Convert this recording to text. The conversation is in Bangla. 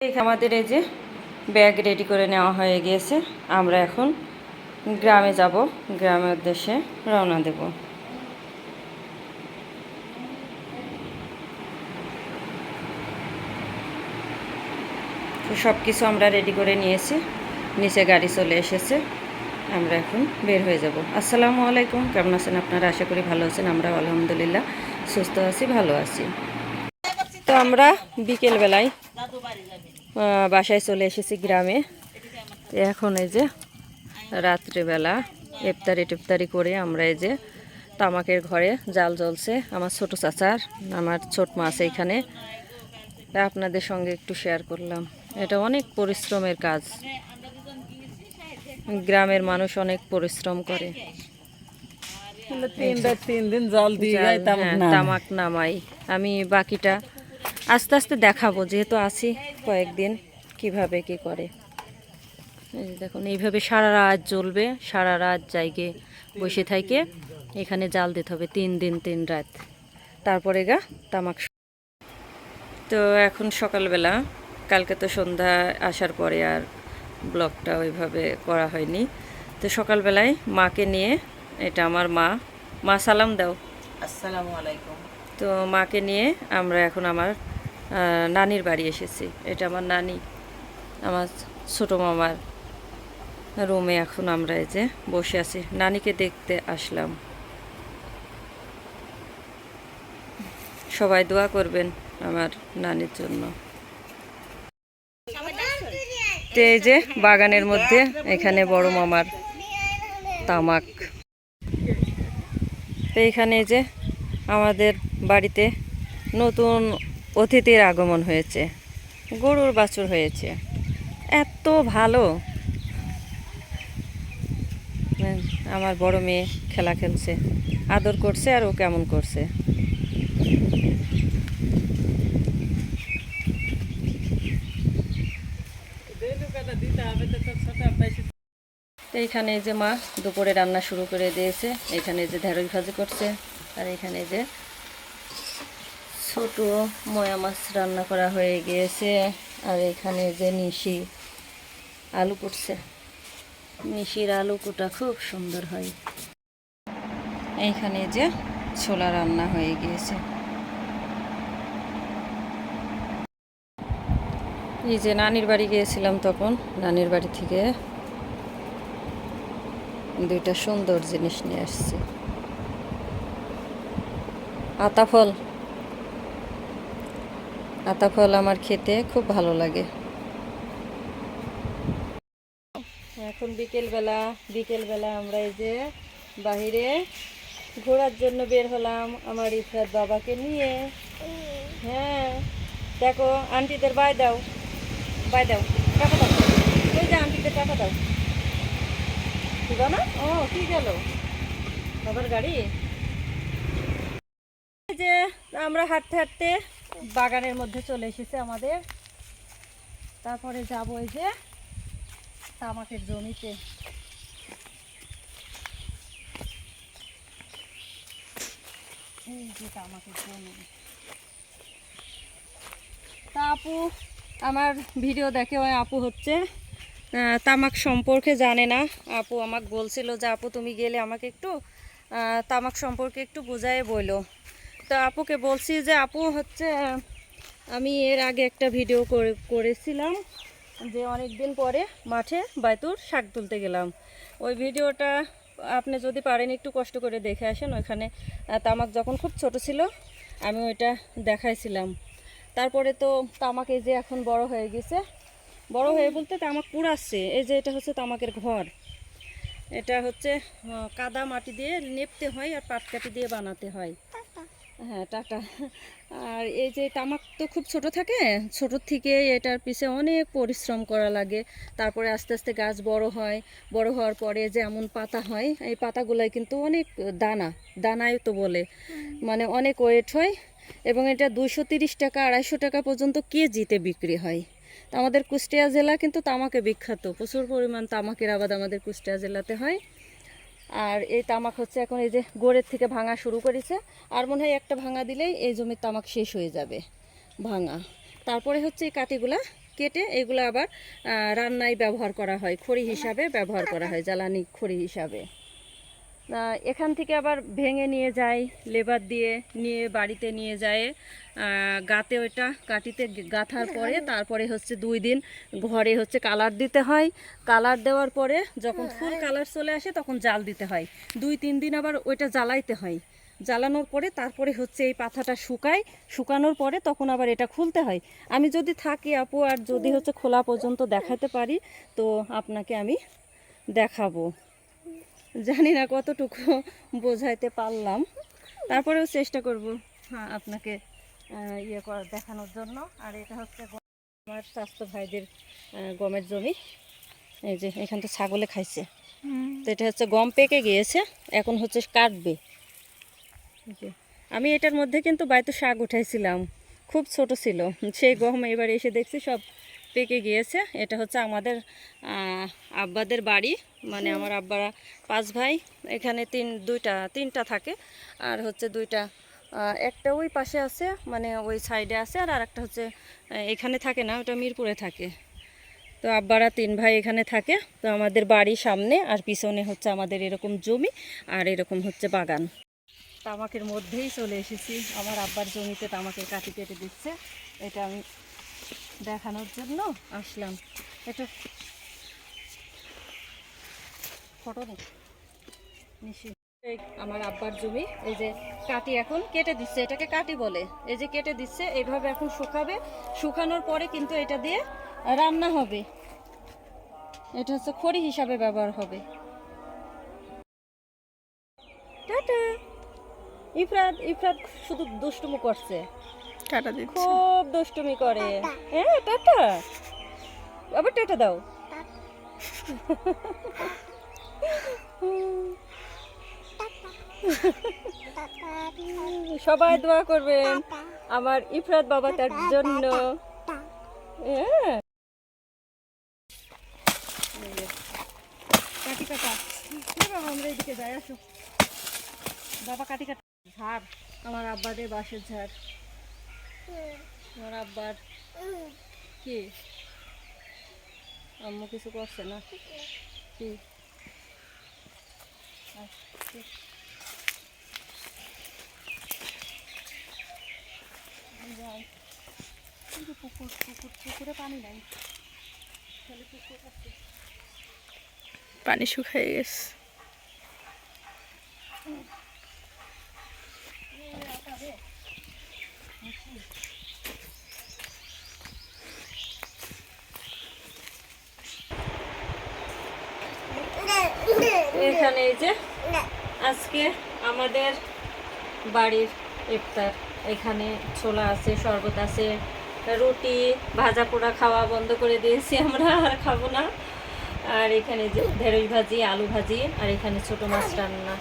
আমাদের এই যে ব্যাগ রেডি করে নেওয়া হয়ে গিয়েছে। আমরা এখন গ্রামে যাব। গ্রামের উদ্দেশ্যে রওনা দেব। সব কিছু আমরা রেডি করে নিয়েছি। নিচে গাড়ি চলে এসেছে। আমরা এখন বের হয়ে যাব। আসসালামু আলাইকুম। কেমন আছেন আপনারা? আশা করি ভালো আছেন। আমরা আলহামদুলিল্লাহ সুস্থ আছি, ভালো আছি। তো আমরা বিকেলবেলায় বাসায় চলে এসেছি গ্রামে। এখন এই যে রাত্রেবেলা ইফতারি টিফতারি করে আমরা এই যে তামাকের ঘরে জাল জ্বলছে। আমার ছোট চাচার আমার ছোট মাছ এইখানে তা আপনাদের সঙ্গে একটু শেয়ার করলাম। এটা অনেক পরিশ্রমের কাজ। গ্রামের মানুষ অনেক পরিশ্রম করে। তিন দিন জল দিয়ে তামাক হ্যাঁ। তামাক নামাই আমি বাকিটা আস্তে আস্তে দেখাবো যেহেতু আছি কয়েকদিন কীভাবে কি করে। দেখুন এইভাবে সারা রাত জ্বলবে সারা রাত জায়গে বসে থাকে। এখানে জাল দিতে হবে তিন দিন তিন রাত। তারপরে গা তামাক তো এখন সকালবেলা কালকে তো সন্ধ্যা আসার পরে আর ব্লগটা ওইভাবে করা হয়নি। তো সকালবেলায় মাকে নিয়ে এটা আমার মা মা সালাম দাও। আসসালামু আলাইকুম। তো মাকে নিয়ে আমরা এখন আমার নানির বাড়ি এসেছি। এটা আমার নানি, আমার ছোট মামার রুমে এখন আমরা এই যে বসে আছি। নানিকে দেখতে আসলাম। সবাই দোয়া করবেন আমার নানির জন্য। এই যে বাগানের মধ্যে এখানে বড় মামার তামাক। তো এখানে যে আমাদের বাড়িতে নতুন অতিথির আগমন হয়েছে। গরুর বাছুর হয়েছে। এত ভালো। আমার বড় মেয়ে খেলা খেলছে। আদর করছে আর ও কেমন করছে। এইখানে যে মা দুপুরে রান্না শুরু করে দিয়েছে। এখানে যে ঢেঁড়স ভাজি করছে। আর এখানে যে ছোট ময়া মাছ রান্না করা হয়ে গিয়েছে। আর এখানে যে নিশি আলু করছে নিশির আলু কুটা খুব সুন্দর হয়। এইখানে যে ছোলা রান্না হয়ে গিয়েছে। এই যে নানির বাড়ি গিয়েছিলাম তখন। নানির বাড়ি থেকে দুইটা সুন্দর জিনিস নিয়ে আসছি। আতা ফল। আতা ফল আমার খেতে খুব ভালো লাগে। এখন বিকেলবেলা বিকেলবেলা আমরা এই যে বাহিরে ঘোরার জন্য বের হলাম আমার ইফরাত বাবাকে নিয়ে। হ্যাঁ দেখো, আন্টিদের বাই দাও বাই দাও, টাকা দাও। ওই যে আন্টিদের টাকা দাও। ঠিক না ও, কি গেল? বাবার গাড়ি? যে আমরা হাঁটতে হাঁটতে বাগানের মধ্যে চলে এসেছে আমাদের। তারপরে যাব এই যে তামাকের জমিতে। তামাকের জমি। তা আপু, আমার ভিডিও দেখে ওই আপু হচ্ছে তামাক সম্পর্কে জানে না। আপু আমাকে বলছিল যে, আপু, তুমি গেলে আমাকে একটু তামাক সম্পর্কে একটু বোঝায় বইলো তো আপুকে বলছি যে আপু হচ্ছে, আমি এর আগে একটা ভিডিও করে, করেছিলাম যে অনেক দিন পরে মাঠে বাইতুর শাক তুলতে গেলাম। ওই ভিডিওটা আপনি যদি পারেন একটু কষ্ট করে দেখে আসেন, ওইখানে তামাক যখন খুব ছোট ছিল, আমি ওইটা দেখাইছিলাম। তারপরে তো তামাক এই যে এখন বড় হয়ে গেছে, বড় হয়ে বলতে তামাক পুড়াচ্ছে এই যে এটা হচ্ছে তামাকের ঘর। এটা হচ্ছে কাদা মাটি দিয়ে নেপতে হয় আর পাটকাঠি দিয়ে বানাতে হয়। হ্যাঁ টাটা আর এই যে তামাক তো খুব ছোট থাকে, ছোট থেকে এটার পিছে অনেক পরিশ্রম করা লাগে। তারপরে আস্তে আস্তে গাছ বড় হয়। বড় হওয়ার পরে যেমন পাতা হয়, এই পাতাগুলাই কিন্তু অনেক দানা দানায় তো বলে। মানে অনেক ওয়েট হয় এবং এটা দুশো তিরিশ টাকা, আড়াইশো টাকা পর্যন্ত কেজিতে বিক্রি হয়। তো আমাদের কুষ্টিয়া জেলা কিন্তু তামাকে বিখ্যাত। প্রচুর পরিমাণ তামাকের আবাদ আমাদের কুষ্টিয়া জেলাতে হয়। আর এই তামাক হচ্ছে এখন এই যে গোড়ের থেকে ভাঙা শুরু করেছে। আর মনে হয় একটা ভাঙা দিলেই এই জমির তামাক শেষ হয়ে যাবে ভাঙা। তারপরে হচ্ছে এই কাটিগুলা কেটে এগুলো আবার রান্নায় ব্যবহার করা হয়, খড়ি হিসাবে ব্যবহার করা হয়, জ্বালানি খড়ি হিসাবে। এখান থেকে আবার ভেঙে নিয়ে যায়, লেবার দিয়ে নিয়ে বাড়িতে নিয়ে যায়। গাতে ওইটা কাটিতে গাঁথার পরে তারপরে হচ্ছে দুই দিন ঘরে হচ্ছে কালার দিতে হয়। কালার দেওয়ার পরে যখন ফুল কালার চলে আসে তখন জাল দিতে হয়। দুই, তিন দিন আবার ওইটা জ্বালাইতে হয়। জ্বালানোর পরে তারপরে হচ্ছে এই পাথাটা শুকায়। শুকানোর পরে তখন আবার এটা খুলতে হয়। আমি যদি থাকি আপু, আর যদি হচ্ছে খোলা পর্যন্ত দেখাতে পারি, তো আপনাকে আমি দেখাবো। জানি না কতটুকু বোঝাইতে পারলাম। তারপরেও চেষ্টা করব হ্যাঁ আপনাকে ইয়ে করা দেখানোর জন্য। আর এটা হচ্ছে আমার স্বাস্থ্য ভাইদের গমের জমি। এই যে এখান তো ছাগলে খাইছে। তো এটা হচ্ছে গম পেকে গিয়েছে এখন হচ্ছে কাটবে। আমি এটার মধ্যে কিন্তু বাড়িতে শাক উঠাইছিলাম। খুব ছোট ছিল। সেই গম এবার এসে দেখছি সব পেকে গিয়েছে। এটা হচ্ছে আমাদের আব্বাদের বাড়ি মানে আমার আব্বারা পাঁচ ভাই এখানে তিন দুইটা তিনটা থাকে। আর হচ্ছে দুইটা একটা ওই পাশে আছে মানে ওই সাইডে আছে আর আরেকটা হচ্ছে এখানে থাকে না ওটা মিরপুরে থাকে। তো আব্বারা তিন ভাই এখানে থাকে তো আমাদের বাড়ির সামনে আর পিছনে হচ্ছে আমাদের এরকম জমি আর এরকম হচ্ছে বাগান। তামাকের মধ্যেই চলে এসেছি। আমার আব্বার জমিতে তামাকের কাটি কেটে দিচ্ছে। এটা আমি দেখানোর জন্য আসলাম। এটা ফটো আমার আব্বার জমি এই যে কাটি এখন কেটে দিচ্ছে এটাকে কাটি বলে। এই যে কেটে দিচ্ছে এইভাবে এখন শুকাবে। শুকানোর পরে কিন্তু এটা দিয়ে রান্না হবে। এটা হচ্ছে খড়ি হিসাবে ব্যবহার হবে। টাটা! ইফরাত ইফরাত শুধু দুষ্টুমি করছে। টাটা দিচ্ছি। খুব দুষ্টুমি করে। হ্যাঁ টাটা। আবার টাটা দাও। সবাই দোয়া করবেন আমার ইফরাত বাবা তার জন্য। হ্যাঁ। কাটি কাটা বাবা, আমরা এদিকে যাই, আসো। বাবা কাটি কাটা আমার আব্বাদের বাসের ঝাড়। আমার আব্বার। কি? আম্মু কিছু করছে না? কি। পুকুর পানি পানি শুকিয়ে গেছে। এখানে এই যে আজকে আমাদের বাড়ির ইফতার। এখানে ছোলা আছে, শরবত আছে, রুটি, ভাজা পোড়া খাওয়া বন্ধ করে দিয়েছি আমরা, আর খাব না। আর এখানে যে ঢেঁড়স ভাজি, আলু ভাজি, আর এখানে ছোট মাছ রান্না।